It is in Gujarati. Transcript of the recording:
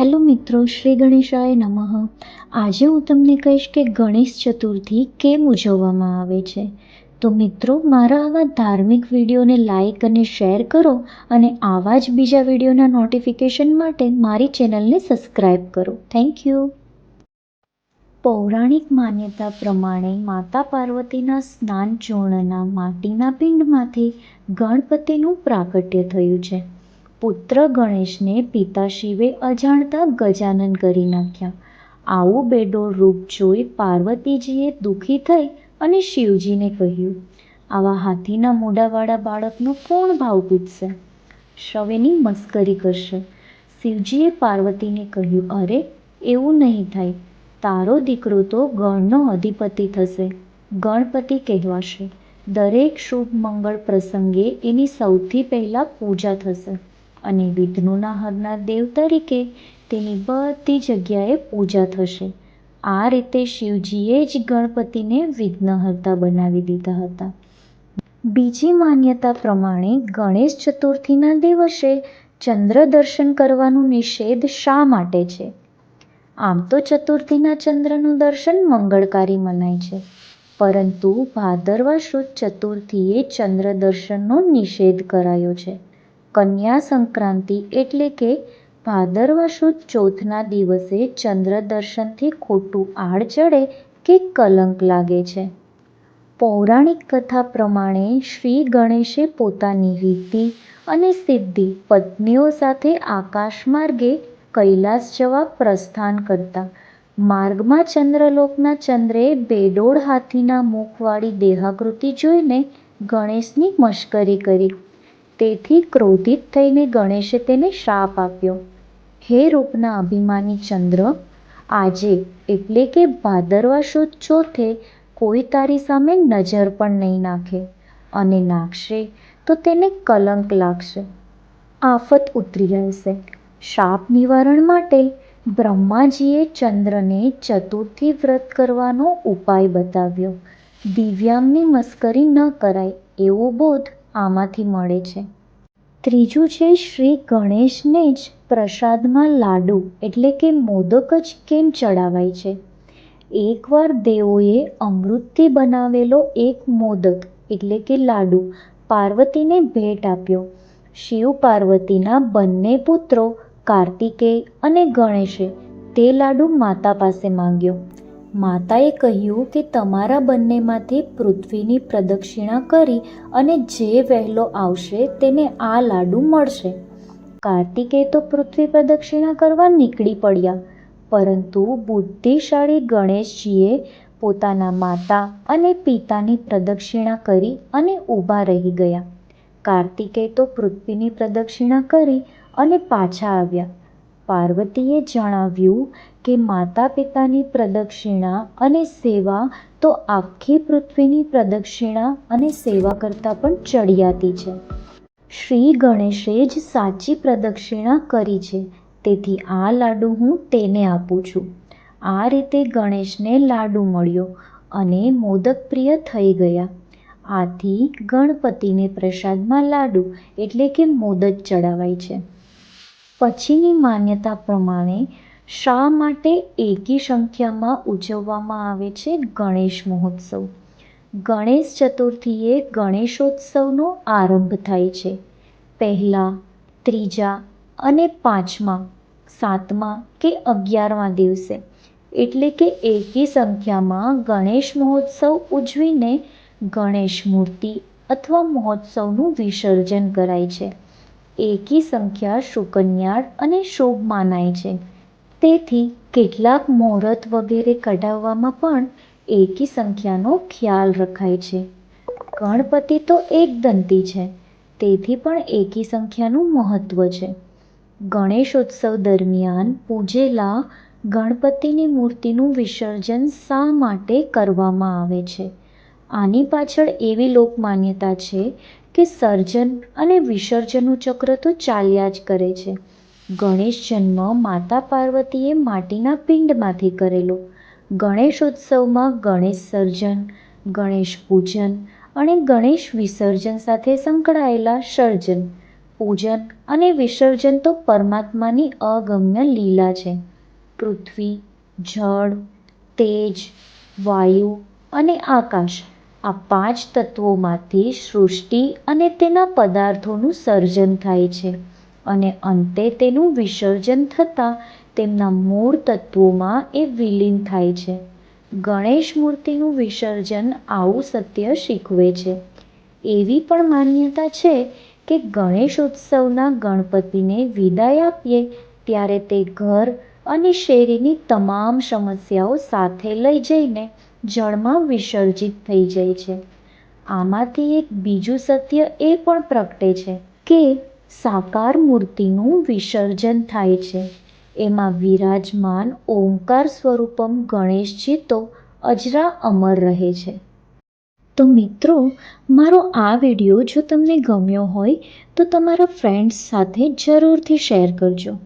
હેલો મિત્રો, શ્રી ગણેશાય નમઃ. આજે હું તમને કહીશ કે ગણેશ ચતુર્થી કેમ ઉજવવામાં આવે છે. તો મિત્રો, મારા આવા ધાર્મિક વિડીયોને લાઈક અને શેર કરો અને આવા જ બીજા વિડીયોના નોટિફિકેશન માટે મારી ચેનલને સબસ્ક્રાઈબ કરો. થેન્ક યુ પૌરાણિક માન્યતા પ્રમાણે માતા પાર્વતીના સ્નાન ચૂર્ણના માટીના પિંડમાંથી ગણપતિનું પ્રાગટ્ય થયું છે. પુત્ર ગણેશને પિતા શિવે અજાણતા ગજાનન કરી નાખ્યા. આવું બેડોળ રૂપ જોઈ પાર્વતીજીએ દુઃખી થઈ અને શિવજીને કહ્યું, આવા હાથીના મોઢાવાળા બાળકનો કોણ ભાવ પૂછશે? શવેની મસ્કરી કરશે. શિવજીએ પાર્વતીને કહ્યું, અરે, એવું નહીં થાય. તારો દીકરો તો ગણનો અધિપતિ થશે. ગણપતિ કહેવાશે. દરેક શુભ મંગળ પ્રસંગે એની સૌથી પહેલાં પૂજા થશે. અને વિઘ્નોના હરનાર દેવ તરીકે તેની બધી જગ્યાએ પૂજા થશે. આ રીતે શિવજીએ જ ગણપતિને વિઘ્નહર્તા બનાવી દીધા હતા. બીજી માન્યતા પ્રમાણે ગણેશ ચતુર્થીના દિવસે ચંદ્ર દર્શન કરવાનું નિષેધ શા માટે છે? આમ તો ચતુર્થીના ચંદ્રનું દર્શન મંગળકારી મનાય છે, પરંતુ ભાદરવા શુદ્ધ ચતુર્થીએ ચંદ્ર દર્શનનો નિષેધ કરાયો છે. કન્યા સંક્રાંતિ એટલે કે ભાદરવા સુદ ચોથના દિવસે ચંદ્ર દર્શનથી ખોટું આડ ચડે કે કલંક લાગે છે. પૌરાણિક કથા પ્રમાણે શ્રી ગણેશે પોતાની રીતિ અને સિદ્ધિ પત્નીઓ સાથે આકાશ માર્ગે કૈલાસ જવા પ્રસ્થાન કરતા. માર્ગમાં ચંદ્રલોકના ચંદ્રે બેડોળ હાથીના મુખવાળી દેહાકૃતિ જોઈને ગણેશની મશ્કરી કરી. તેથી ક્રોધિત થઈને ગણેશે તેને શાપ આપ્યો. હે રૂપના અભિમાની ચંદ્ર, આજે એટલે કે ભાદરવા સુદ ચોથે કોઈ તારી સામે નજર પણ નહીં નાખે અને નાખશે તો તેને કલંક લાગશે. આફત ઉતરી રહેશે. શાપ નિવારણ માટે બ્રહ્માજીએ ચંદ્રને ચતુર્થી વ્રત કરવાનો ઉપાય બતાવ્યો. દિવ્યાંગની મસ્કરી ન કરાય એવો બોધ આમાંથી મળે છે. ત્રીજું છે શ્રી ગણેશને જ પ્રસાદમાં લાડુ, એટલે કે મોદક જ કેમ ચડાવાય છે? એકવાર દેવોએ અમૃતથી બનાવેલો એક મોદક, એટલે કે લાડુ, પાર્વતીને ભેટ આપ્યો. શિવ પાર્વતીના બંને પુત્રો કાર્તિકેય અને ગણેશે તે લાડુ માતા પાસે માંગ્યો. માતાએ કહ્યું કે તમારા બંનેમાંથી પૃથ્વીની પ્રદક્ષિણા કરી અને જે વહેલો આવશે તેને આ લાડુ મળશે. કાર્તિકે તો પૃથ્વી પ્રદક્ષિણા કરવા નીકળી પડ્યા, પરંતુ બુદ્ધિશાળી ગણેશજીએ પોતાના માતા અને પિતાની પ્રદક્ષિણા કરી અને ઊભા રહી ગયા. કાર્તિકે તો પૃથ્વીની પ્રદક્ષિણા કરી અને પાછા આવ્યા. પાર્વતીએ જણાવ્યું કે માતા પિતાની પ્રદક્ષિણા અને સેવા તો આખી પૃથ્વીની પ્રદક્ષિણા અને સેવા કરતાં પણ ચડિયાતી છે. શ્રી ગણેશે જ સાચી પ્રદક્ષિણા કરી છે. તેથી આ લાડુ હું તેને આપું છું. આ રીતે ગણેશને લાડુ મળ્યો અને મોદક પ્રિય થઈ ગયા. આથી ગણપતિને પ્રસાદમાં લાડુ એટલે કે મોદક ચડાવાય છે. પછીની માન્યતા પ્રમાણે શા માટે એકી સંખ્યામાં ઉજવવામાં આવે છે ગણેશ મહોત્સવ? ગણેશ ચતુર્થીએ ગણેશોત્સવનો આરંભ થાય છે. પહેલા, ત્રીજા અને પાંચમા, સાતમા કે અગિયારમા દિવસે. એટલે કે એકી સંખ્યામાં ગણેશ મહોત્સવ ઉજવીને ગણેશ મૂર્તિ અથવા મહોત્સવનું વિસર્જન કરાય છે. એકી સંખ્યા સુકન્યાળ અને શુભ માનાય છે. તેથી કેટલાક મુહૂર્ત વગેરે કઢાવવામાં પણ એકી સંખ્યાનો ખ્યાલ રખાય છે. ગણપતિ તો એકદંતી છે, તેથી પણ એકી સંખ્યાનું મહત્ત્વ છે. ગણેશોત્સવ દરમિયાન પૂજેલા ગણપતિની મૂર્તિનું વિસર્જન શા માટે કરવામાં આવે છે? આની પાછળ એવી લોકમાન્યતા છે કે સર્જન અને વિસર્જનનું ચક્ર તો ચાલ્યા જ કરે છે. ગણેશ જન્મ માતા પાર્વતીએ માટીના પિંડમાંથી કરેલો. ગણેશોત્સવમાં ગણેશ સર્જન, ગણેશ પૂજન અને ગણેશ વિસર્જન સાથે સંકળાયેલા સર્જન. પૂજન અને વિસર્જન તો પરમાત્માની અગમ્ય લીલા છે. પૃથ્વી, જળ, તેજ, વાયુ અને આકાશ આ પાંચ તત્વોમાંથી સૃષ્ટિ અને તેના પદાર્થોનું સર્જન થાય છે અને અંતે તેનું વિસર્જન થતાં તેમના મૂળ તત્વોમાં એ વિલીન થાય છે. ગણેશ મૂર્તિનું વિસર્જન આવું સત્ય શીખવે છે. એવી પણ માન્યતા છે કે ગણેશોત્સવના ગણપતિને વિદાય આપીએ ત્યારે તે ઘર અને શેરીની તમામ સમસ્યાઓ સાથે લઈ જઈને જળમાં વિસર્જિત થઈ જાય છે. આમાંથી એક બીજું સત્ય એ પણ પ્રગટે છે કે સાકાર મૂર્તિનું વિસર્જન થાય છે. એમાં વિરાજમાન ઓમકાર સ્વરૂપમ ગણેશજી તો અજરા અમર રહે છે. તો મિત્રો, મારો આ વીડિયો જો તમને ગમ્યો હોય તો તમારા ફ્રેન્ડ્સ સાથે જરૂરથી શેર કરજો.